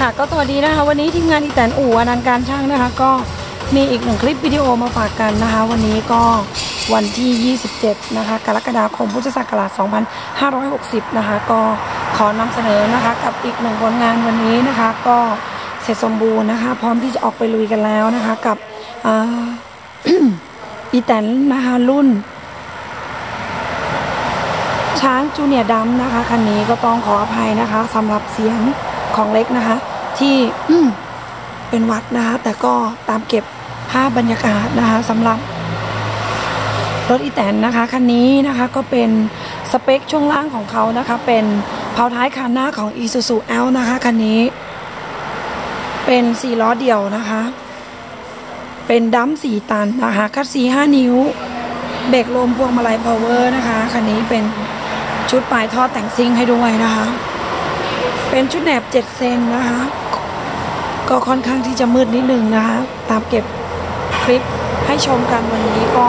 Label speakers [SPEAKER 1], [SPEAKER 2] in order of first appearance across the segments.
[SPEAKER 1] ค่ะก็สวัสดีนะคะ วันนี้ทีมงานอีแตนอู่อนันการช่างนะคะ ก็มีอีกหนึ่งคลิปวิดีโอมาฝากกันนะคะ วันนี้ก็วันที่ 27 นะคะ กรกฎาคมพุทธศักราช 2560 นะคะ ก็ขอนำเสนอนะคะ กับอีกหนึ่งผลงานวันนี้นะคะ ก็เสร็จสมบูรณ์นะคะ พร้อมที่จะออกไปลุยกันแล้วนะคะ กับอีแตนนะคะรุ่น ช้างจูเนียร์ดัมนะคะคันนี้ก็ต้องขออภัยนะคะสำหรับเสียง ของเล็กนะคะ ที่เป็นวัดนะคะแต่ก็ตามเก็บภาพบรรยากาศนะคะสำหรับรถอีแตนนะคะคันนี้นะคะก็เป็นสเปคช่วงล่างของเขานะคะ เป็นเผาท้ายคันหน้าของ Isuzu L นะคะคันนี้ เป็นสี่ล้อเดี่ยวนะคะ เป็นดัมสี่ตันนะคะคัดสีห้านิ้วเบรกลมพวงมาลัยพาวเวอร์นะคะคันนี้เป็นชุดปลายท่อแต่งซิ่งให้ด้วยนะคะ เป็นชุดแหนบเจ็ดเซนนะคะ ก็ค่อนข้างที่จะมืดนิดนึงนะคะ ตามเก็บคลิปให้ชมกันวันนี้ก็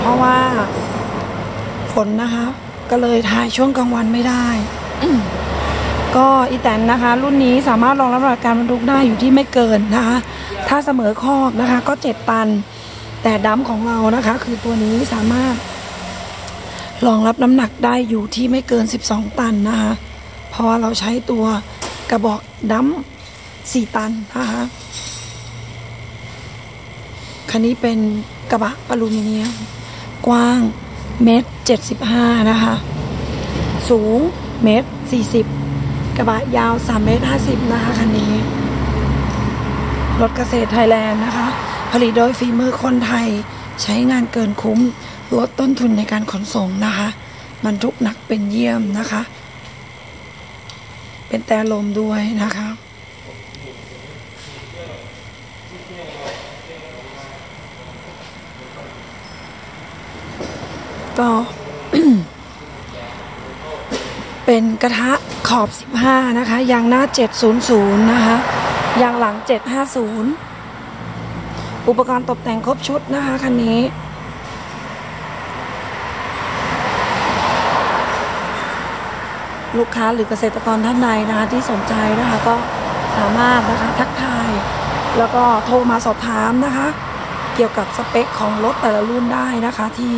[SPEAKER 1] เพราะว่าฝนนะคะ ก็เลยถ่ายช่วงกลางวันไม่ได้ ก็อีแตนนะคะ รุ่นนี้สามารถรองรับการบรรทุกได้อยู่ที่ไม่เกินนะคะ ถ้าเสมอคอกนะคะ ก็เจ็ดตัน แต่ดัมของเรานะคะ คือตัวนี้สามารถ รองรับน้ำหนักได้อยู่ที่ไม่เกิน 12 ตันนะคะเพราะว่าเราใช้ตัวกระบอกดัม4ตันนะคะคันนี้เป็นกระบะอลูมิเนียม กว้างเมตร75นะคะ สูงเมตร40กระบะยาว3เมตร50นะคะคันนี้ รถเกษตรไทยแลนด์นะคะ ผลิตโดยฝีมือคนไทย ใช้งานเกินคุ้ม ลดต้นทุนในการขนส่งนะคะบรรทุกหนักเป็นเยี่ยมนะคะ เป็นแต่ลมด้วยนะคะ ก็เป็นกระทะขอบ 15 นะคะ ยางหน้า 700 นะคะ ยางหลัง 750 อุปกรณ์ตกแต่งครบชุดนะคะคันนี้ลูกค้าหรือเกษตรกรท่านใดนะคะที่สนใจนะคะก็สามารถนะคะทักทาย แล้วก็โทรมาสอบถามนะคะ เกี่ยวกับสเปคของรถแต่ละรุ่นได้นะคะที่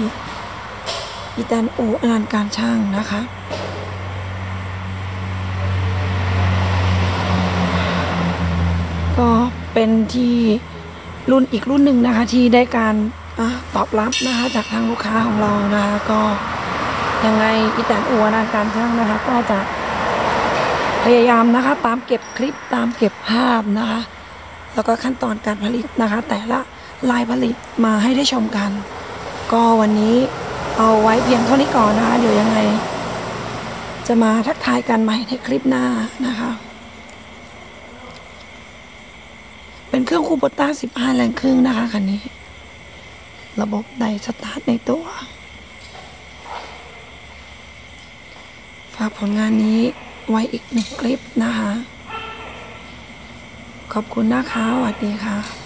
[SPEAKER 1] อีแตนอูอนันการช่างนะคะ ก็เป็นที่ รุ่นอีกรุ่นหนึ่งนะคะที่ได้การอตอบรับนะคะจากทางลูกค้าของเรานะคะก็ยังไงอีแตนอัวนาการช่างนะคะ ก็จะพยายามนะคะ ตามเก็บคลิปตามเก็บภาพนะคะ แล้วก็ขั้นตอนการผลิตนะคะ แต่ละลายผลิตมาให้ได้ชมกัน ก็วันนี้เอาไว้เพียงเท่านี้ก่อนนะคะ เดี๋ยวยังไง จะมาทักทายกันใหม่ในคลิปหน้านะคะ เป็นเครื่องคูโบต้า15แรงครึ่งนะคะคันนี้ ระบบไดสตาร์ทในตัว ฝากผลงานนี้ไว้อีกหนึ่งคลิปนะคะ ขอบคุณนะคะสวัสดีค่ะ